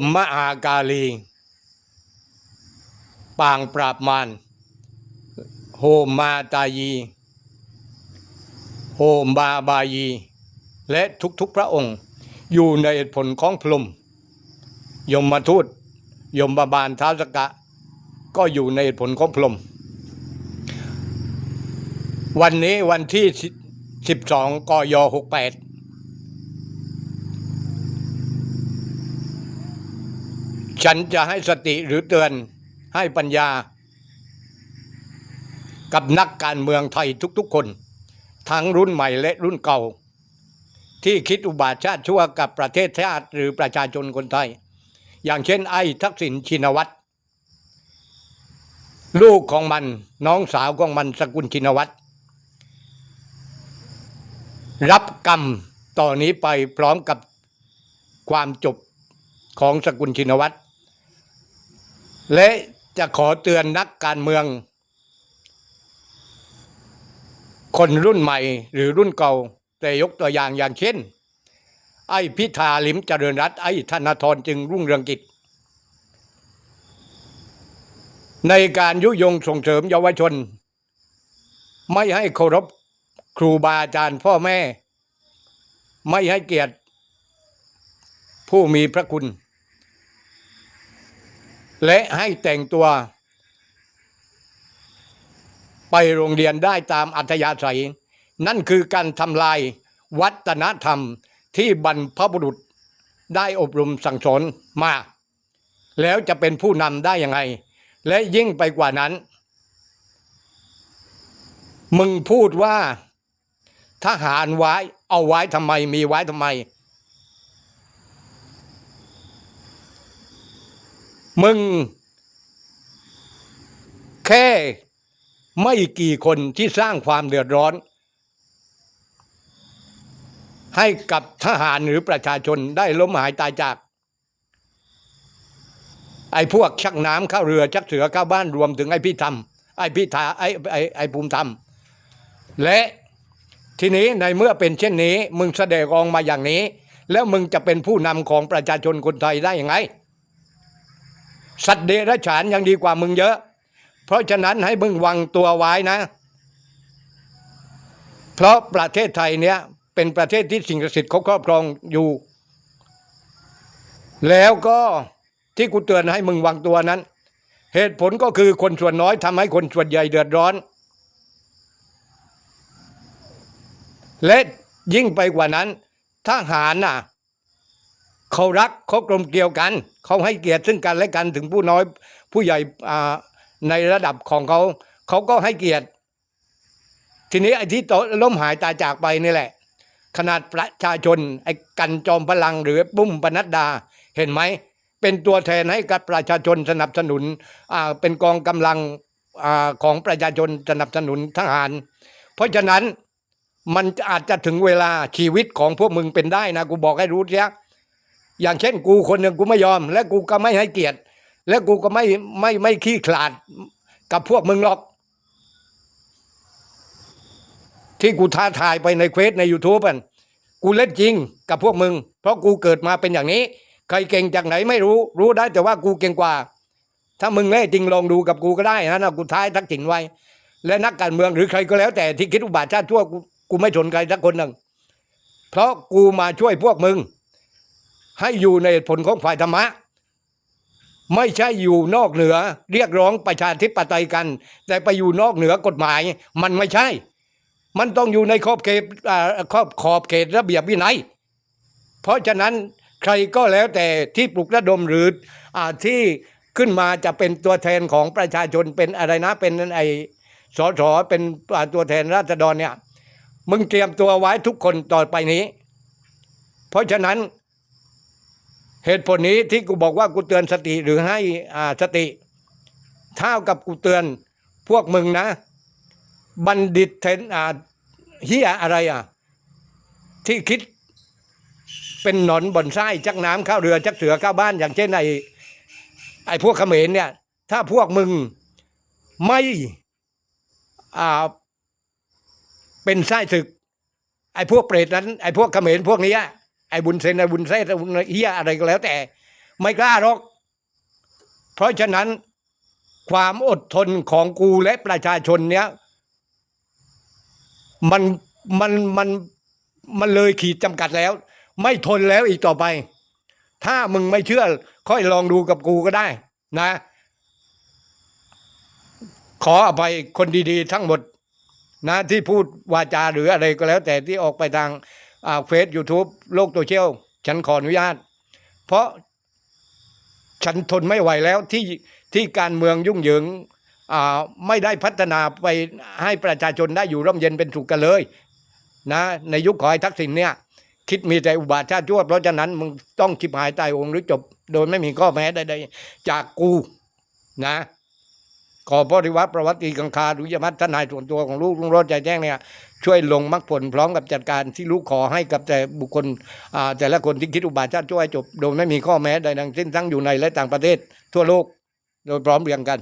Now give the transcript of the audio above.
มมหากาลี ปางปราบมารโฮมมาตายีโฮมบาบายี และทุกๆพระองค์ อยู่ในผลของพรหมยมมาทูตยมบาบาลท้าวสกะ ก็อยู่ในผลของพรหมวันนี้วันที่ 12กย68 ฉันจะให้สติหรือเตือนให้ปัญญา กับนักการเมืองไทยทุกๆคน ทั้งรุ่นใหม่และรุ่นเก่า ที่คิดอุบาทชาติชั่วกับประเทศชาติหรือประชาชนคนไทย อย่างเช่นไอ้ทักษิณชินวัตรลูกของมันน้องสาวของมันสกุลชินวัตรรับกรรมต่อนนี้ไปพร้อมกับความจบของสกุลชินวัตร และจะขอเตือนนักการเมือง คนรุ่นใหม่หรือรุ่นเก่า แต่ยกตัวอย่างอย่างเช่น ไอ้พิธาลิมเจริญรัตไอ้ธนาธรจึงรุ่งเรืองกิจ ในการยุยงส่งเสริมเยาวชน ไม่ให้เคารพครูบาอาจารย์พ่อแม่ ไม่ให้เกียรติ ผู้มีพระคุณ และให้แต่งตัว ไปโรงเรียนได้ตามอัธยาศัย นั่นคือการทำลายวัฒนธรรมที่บรรพบุรุษได้อบรมสั่งสอนมา แล้วจะเป็นผู้นำได้ยังไง และยิ่งไปกว่านั้น มึงพูดว่าทหารไว้เอาไว้ทำไมมีไว้ทำไม มึง แค่ไม่กี่คนที่สร้างความเดือดร้อน ให้กับทหารหรือประชาชนได้ล้มหายตายจาก ไอ้พวกชักน้ำเข้าเรือ ชักเสือเข้าบ้านรวมถึงไอ้พี่ทำไอ้พี่ทาไอ้ไอ้ไอ้ภูมิธรรมและทีนี้ในเมื่อเป็นเช่นนี้ มึงแสดงออกมาอย่างนี้ แล้วมึงจะเป็นผู้นำของประชาชนคนไทยได้ยังไง สัตว์เดรัจฉานยังดีกว่ามึงเยอะ เพราะฉะนั้นให้มึงวางตัวไว้นะ เพราะประเทศไทยเนี้ยเป็นประเทศที่สิ่งศักดิ์สิทธิ์เขาครอบครองอยู่ แล้วก็ที่กูเตือนให้มึงวางตัวนั้น เหตุผลก็คือคนส่วนน้อยทำให้คนส่วนใหญ่เดือดร้อน และยิ่งไปกว่านั้นทหารน่ะ เขารักเขากลมเกลียวกัน เขาให้เกียรติซึ่งกันและกันถึงผู้น้อยผู้ใหญ่ในระดับของเขา เขาก็ให้เกียรติ ทีนี้ไอ้ที่ตล้มหายตายจากไปนี่แหละ ขนาดประชาชนไอ้กันจอมพลังหรือปุ้มปนัดดาเห็นไหม เป็นตัวแทนให้กับประชาชนสนับสนุนอ่าเป็นกองกำลังอาของประชาชนสนับสนุนทหาร เพราะฉะนั้นมันอาจจะถึงเวลาชีวิตของพวกมึงเป็นได้นะกูบอกให้รู้เสีย อย่างเช่นกูคนหนึ่งกูไม่ยอม และกูก็ไม่ให้เกียรติ และกูก็ไม่ไม่ไม่ขี้ขลาดกับพวกมึงหรอก ที่กูท้าทายไปในเควสใน YouTube อะกูเล่นจริงกับพวกมึง เพราะกูเกิดมาเป็นอย่างนี้ ใครเก่งจากไหนไม่รู้ รู้ได้แต่ว่ากูเก่งกว่า ถ้ามึงแน่จริงลองดูกับกูก็ได้นะนะกูท้ายทักษิณไว้ และนักการเมืองหรือใครก็แล้วแต่ที่คิดอุบาทชาติชั่วกูกูไม่สนใครสักคนหนึ่งเพราะกูมาช่วยพวกมึง ให้อยู่ในผลของฝ่ายธรรมะ ไม่ใช่อยู่นอกเหนือ เรียกร้องประชาธิปไตยกัน แต่ไปอยู่นอกเหนือกฎหมาย มันไม่ใช่ มันต้องอยู่ในขอบเขตอ่าขอบขอบเขตระเบียบวินัย เพราะฉะนั้นใครก็แล้วแต่ที่ปลุกระดมหรืออาที่ขึ้นมาจะเป็นตัวแทนของประชาชนเป็นอะไรนะเป็นไอสอสอเป็นอ่าตัวแทนราษฎรเนี่ย มึงเตรียมตัวไว้ทุกคนต่อไปนี้ เพราะฉะนั้น เหตุผลนี้ที่กูบอกว่ากูเตือนสติหรือให้อ่าสติเท่ากับกูเตือนพวกมึงนะ บัณฑิตเทนอ่าเฮียอะไรอะ ที่คิดเป็นหนอนบ่อนไส้จักน้ำข้าเรือจักเสือข้าบ้านอย่างเช่นไอ้ไอ้พวกเขมรเนี่ย ถ้าพวกมึงไม่อ่าเป็นไส้ศึก ไอ้พวกเปรตนั้น ไอ้พวกเขมรพวกนี้ ไอ้บุญเซนไอ้บุญเซนไอ้บุญเฮียอะไรก็แล้วแต่ ไม่กล้าหรอก เพราะฉะนั้นความอดทนของกูและประชาชนเนี้ยมันมันมันมันเลยขีดจำกัดแล้ว ไม่ทนแล้วอีกต่อไป ถ้ามึงไม่เชื่อ ค่อยลองดูกับกูก็ได้ นะ ขออภัยคนดีๆ ทั้งหมด นะที่พูดวาจาหรืออะไรก็แล้ว แต่ที่ออกไปทาง เฟซยูทูบโลกโซเชียลฉันขออนุญาต เพราะฉันทนไม่ไหวแล้วที่ที่การเมืองยุ่งเหยิงอ่าไม่ได้พัฒนาไปให้ประชาชนได้อยู่ร่มเย็นเป็นสุขกันเลยนะในยุคของไอ้ทักษิณเนี่ย คิดมีแต่อุบาทชาติชั่วเพราะฉะนั้นมึงต้องชิบหายตายองค์หรือจบ โดยไม่มีข้อแม้ใดๆจากกูนะ ขอพระริวัตรประวัติกังคาดุยมัตทนายส่วนตัวของลูกลุงรถใจแจ้งเนี่ย ช่วยลงมรรคผลพร้อมกับจัดการที่รู้ขอให้กับแต่บุคคลอ่าแต่ละคนที่คิดอุบาทชาติช่วยจบ โดยไม่มีข้อแม้ใดทั้งสิ้นทั้งอยู่ในและต่างประเทศทั่วโลกโดยพร้อมเรียงกัน